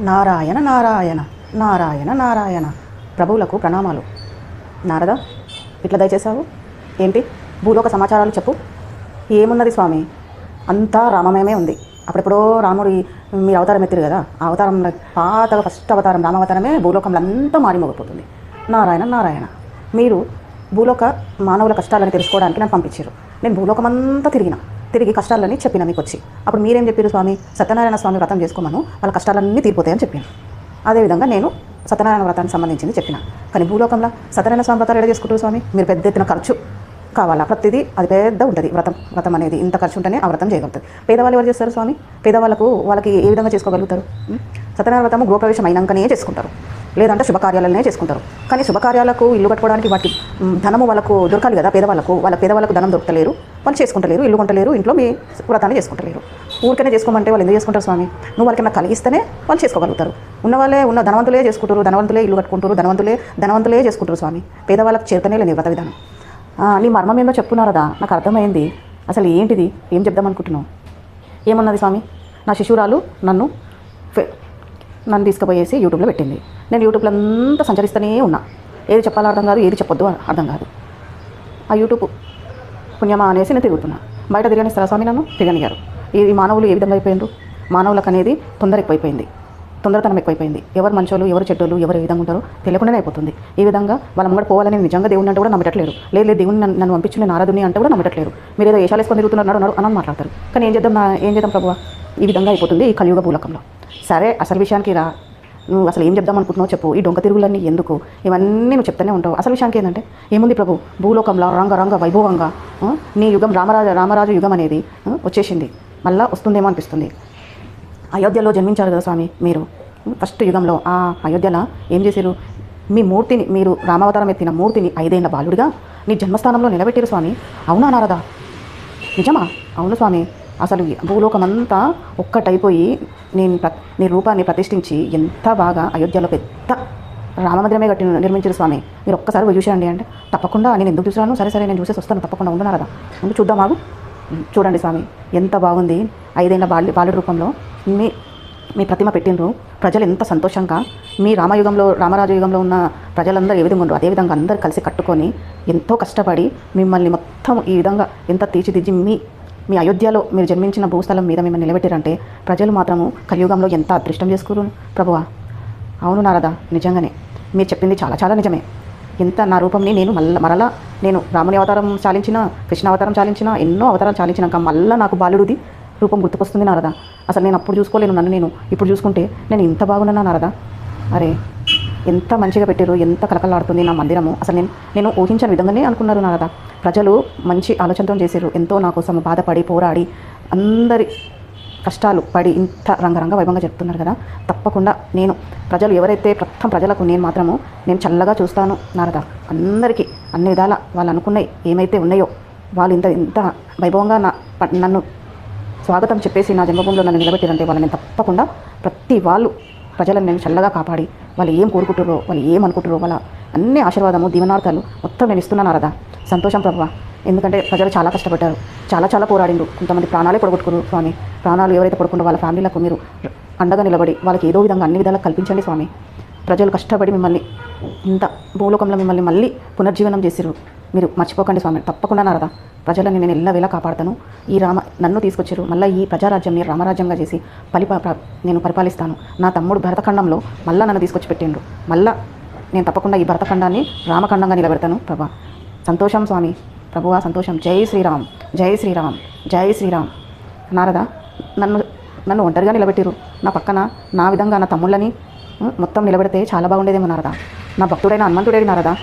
నారాయణ నారాయణ నారాయణ నారాయణ. ప్రభువులకు ప్రణామాలు. నారద ఇట్లా దయచేశావు? ఏంటి? భూలోక సమాచారాలు చెప్పు. ఏమున్నది స్వామి? అంతా రామమయమే ఉంది. అప్పుడెప్పుడో రాముడి మీరు అవతారం ఎత్తిరు కదా? ఆ అవతారంలో పాత ఫస్ట్ అవతారం రామావతారమే భూలోకంలో అంతా మారిమోగిపోతుంది నారాయణ నారాయణ. మీరు భూలోక మానవుల కష్టాలను తెలుసుకోవడానికి నన్ను పంపించారు. నేను భూలోకం అంతా తిరిగి కష్టాలని చెప్పిన మీకు వచ్చి అప్పుడు మీరేం చెప్పారు స్వామి? సత్యనారాయణ స్వామి వ్రతం చేసుకోమను వాళ్ళ కష్టాలన్నీ తీరిపోతాయని చెప్పాను. అదేవిధంగా నేను సత్యనారాయణ వ్రతానికి సంబంధించింది చెప్పిన. కానీ భూలోకంలో సత్యనారాయణ స్వామి వ్రతాలు ఎడ చేసుకుంటారు స్వామి? మీరు పెద్ద ఎత్తున ఖర్చు కావాలా? ప్రతిదీ అది పెద్ద ఉంటుంది. వ్రతం వ్రతం అనేది ఇంత ఖర్చు ఉంటేనే ఆ వ్రతం చేయగలుగుతుంది పేదవాళ్ళు ఎవరు చేస్తారు స్వామి? పేదవాళ్ళకు వాళ్ళకి ఏ విధంగా చేసుకోగలుగుతారు? సత్యనారాయణ వ్రతము గృహప్రవేశం అయినాకనే చేసుకుంటారు. లేదంటే శుభకార్యాలనే చేసుకుంటారు. కానీ శుభకార్యాలకు ఇల్లు కట్టుకోవడానికి వాటి ధనము వాళ్ళకు దొరకాలి కదా పేదవాళ్ళకు? వాళ్ళ పేదవాళ్ళకు ధనం దొరకలేరు వాళ్ళు చేసుకుంటలేరు ఇల్లు కొంటలేరు ఇంట్లో మీ వ్రతాన్ని చేసుకుంటలేరు. ఊరికనే చేసుకోమంటే వాళ్ళు ఎందుకు చేసుకుంటారు స్వామి? నువ్వు వాళ్ళకి ఏమైనా కలిగిస్తేనే వాళ్ళు చేసుకోగలుగుతారు. ఉన్నవాళ్ళే ఉన్న ధనవంతులే చేసుకుంటారు ధనవంతులే ఇల్లు కట్టుకుంటారు ధనవంతులే ధనవంతులే చేసుకుంటారు స్వామి. పేదవాళ్ళకి చేతనే లేని వ్రత విధానం. నీ మర్మం ఏందో చెప్పున్నారదా నాకు అర్థమైంది. అసలు ఏంటిది? ఏం చెప్దాం అనుకుంటున్నావు? ఏమన్నది స్వామి? నా శిశురాలు నన్ను నన్ను తీసుకుపోయేసి యూట్యూబ్లో పెట్టింది. నేను యూట్యూబ్లో అంతా సంచరిస్తూనే ఉన్నా. ఏది చెప్పాలో అర్థం కాదు ఏది చెప్పొద్దు అర్థం కాదు. ఆ యూట్యూబ్ పుణ్యమా అనేసి నేను తిరుగుతున్నా. బయట తిరగని సరస్వామి నన్ను తిరగనిగారు ఈ మానవులు ఏ విధంగా అయిపోయిండ్రు మానవులకు అనేది తొందర ఎక్కువైపోయింది తొందరతనం ఎక్కువైపోయింది. ఎవరు మంచోళ్ళు ఎవరు చెడ్డోళ్ళు ఎవరు ఏ విధంగా ఉంటారో తెలియకుండానే అయిపోతుంది. ఈ విధంగా వాళ్ళ ముంగడ పోవాలని నిజంగా దేవుడిని అంటే కూడా నమ్మటట్లేరు లేదు లేదు దేవుని నన్ను నన్ను పంపించి నేను ఆరాధుని అంటే కూడా నమ్మటట్లేరు మీరు ఏదో ఏషాలు వేసుకొని తిరుగుతున్నారు అన్నారు అని మాట్లాడతారు. కానీ ఏం చేద్దాం నా ఏం చేద్దాం ప్రభువా? ఈ విధంగా అయిపోతుంది ఈ కలియుగ భూలకంలో. సరే అసలు విషయానికి రా. నువ్వు అసలు ఏం చెప్దాం అనుకుంటున్నావు చెప్పు. ఈ డొంక తిరుగులన్నీ ఎందుకు? ఇవన్నీ నువ్వు చెప్తానే ఉంటావు. అసలు విషయానికి ఏంటంటే ఏముంది ప్రభు? భూలోకంలో రంగ రంగ వైభవంగా నీ యుగం రామరాజ రామరాజు యుగం అనేది వచ్చేసింది. మళ్ళీ వస్తుందేమో అనిపిస్తుంది. అయోధ్యలో జన్మించారు కదా స్వామి మీరు. ఫస్ట్ యుగంలో ఆ అయోధ్యలో ఏం చేశారు? మీ మూర్తిని మీరు రామావతారం ఎత్తిన మూర్తిని ఐదేళ్ళ బాలుడిగా నీ జన్మస్థానంలో నిలబెట్టారు స్వామి. అవునా నారదా? నిజమా? అవును స్వామి. అసలు ఈ భూలోకమంతా ఒక్కటైపోయి నేను ప్ర నీ రూపాన్ని ప్రతిష్ఠించి ఎంత బాగా అయోధ్యలో పెద్ద రామమందిరమే కట్టి నిర్మించారు స్వామి. మీరు ఒక్కసారి పోయి చూసేయండి అంటే తప్పకుండా నేను ఎందుకు చూసాను సరే సరే నేను చూసేసి వస్తాను తప్పకుండా ఉండున్నారదా ముందు చూద్దాం మాకు చూడండి స్వామి ఎంత బాగుంది. ఐదైన బాల్య బాలుడి రూపంలో మీ మీ ప్రతిమ పెట్టినరు ప్రజలు ఎంత సంతోషంగా. మీ రామయుగంలో రామరాజు యుగంలో ఉన్న ప్రజలందరూ ఏ విధంగా ఉండరు? అదేవిధంగా అందరు కలిసి కట్టుకొని ఎంతో కష్టపడి మిమ్మల్ని మొత్తం ఈ విధంగా ఎంత తీర్చిదిద్ది మీ మీ అయోధ్యలో మీరు జన్మించిన భూస్థలం మీద మిమ్మల్ని నిలబెట్టారంటే ప్రజలు మాత్రము కలియుగంలో ఎంత అదృష్టం చేసుకురు? ప్రభువా అవును నారదా నిజంగానే మీరు చెప్పింది చాలా చాలా నిజమే. ఎంత నా రూపంని నేను మళ్ళీ మరలా నేను రాముని అవతారం చాలించిన కృష్ణ అవతారం చాలించిన ఎన్నో అవతారాలు చాలించినాక మళ్ళీ నాకు బాలుడిది రూపం గుర్తుకొస్తుంది నారదా. అసలు నేను అప్పుడు చూసుకోలేను నన్ను నేను ఇప్పుడు చూసుకుంటే నేను ఇంత బాగున్నానా నారదా? అరే ఎంత మంచిగా పెట్టారు ఎంత కలకలాడుతుంది నా మందిరము. అసలు నేను నేను ఊహించని విధంగానే అనుకున్నారు నారదా ప్రజలు మంచి ఆలోచనతో చేశారు. ఎంతో నా కోసం బాధపడి పోరాడి అందరి కష్టాలు పడి ఇంత రంగరంగ వైభవంగా చెప్తున్నారు కదా. తప్పకుండా నేను ప్రజలు ఎవరైతే ప్రథమ ప్రజలకు నేను మాత్రము నేను చల్లగా చూస్తాను నారద అందరికీ అన్ని విధాల వాళ్ళు అనుకున్నాయి ఏమైతే ఉన్నాయో వాళ్ళు ఇంత ఇంత వైభవంగా నా నన్ను స్వాగతం చెప్పేసి నా జన్మభూమిలో నన్ను నిలబెట్టారంటే వాళ్ళని నేను తప్పకుండా ప్రతి వాళ్ళు ప్రజలను నేను చల్లగా కాపాడి వాళ్ళు ఏం కోరుకుంటారో వాళ్ళు ఏం అనుకుంటురో వాళ్ళ అన్ని ఆశీర్వాదము దీవనార్థాలు మొత్తం నేను ఇస్తున్నాను నారదా. సంతోషం ప్రభు ఎందుకంటే ప్రజలు చాలా కష్టపడ్డారు. చాలా చాలా పోరాడిండు కొంతమంది ప్రాణాలే పొడగొట్టుకున్నారు స్వామి. ప్రాణాలు ఎవరైతే పడుకుంటో వాళ్ళ ఫ్యామిలీలకు మీరు అండగా నిలబడి వాళ్ళకి ఏదో విధంగా అన్ని విధాలుగా కల్పించండి స్వామి. ప్రజలు కష్టపడి మిమ్మల్ని ఇంత భూలోకంలో మిమ్మల్ని మళ్ళీ పునర్జీవనం చేసిరు మీరు మర్చిపోకండి స్వామి తప్పకుండా నారదా. ప్రజలని నేను ఎల్లవేళ కాపాడతాను. ఈ రామ నన్ను తీసుకొచ్చారు. మళ్ళీ ఈ ప్రజారాజ్యంని రామరాజ్యంగా చేసి పరిపా నేను పరిపాలిస్తాను. నా తమ్ముడు భరతఖండంలో మళ్ళీ నన్ను తీసుకొచ్చి పెట్టిండ్రు మళ్ళా నేను తప్పకుండా ఈ భరతఖండాన్ని రామఖండంగా నిలబెడతాను. ప్రభా సంతోషం స్వామి. ప్రభువా సంతోషం. జై శ్రీరామ్. జై శ్రీరామ్. జై శ్రీరామ్. నారదా నన్ను నన్ను ఒంటరిగా నిలబెట్టిరు. నా పక్కన నా విధంగా నా తమ్ముళ్ళని మొత్తం నిలబెడితే చాలా బాగుండేదేమో నారదా. నా భక్తుడైన హనుమంతుడేది నారదా.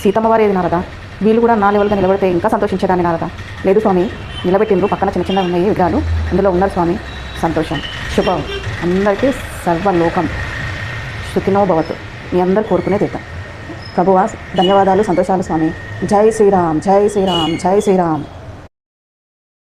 సీతమ్మవారేది సీతమ్మ నారదా. వీళ్ళు కూడా నా లెవెల్గా నిలబడితే ఇంకా సంతోషించేదాన్ని నారదా లేదు స్వామి నిలబెట్టిండ్రు. పక్కన చిన్న చిన్న ఉన్నాయి విగ్రహాలు. అందులో ఉన్నారు స్వామి. సంతోషం. శుభం. అందరికీ సర్వలోకం. సుఖినో భవతు. మీ అందరు కోరుకునే తీర్థం. ప్రభువా ధన్యవాదాలు సంతోషాలు స్వామి. జై శ్రీరామ్ జై శ్రీరామ్ జై శ్రీరామ్.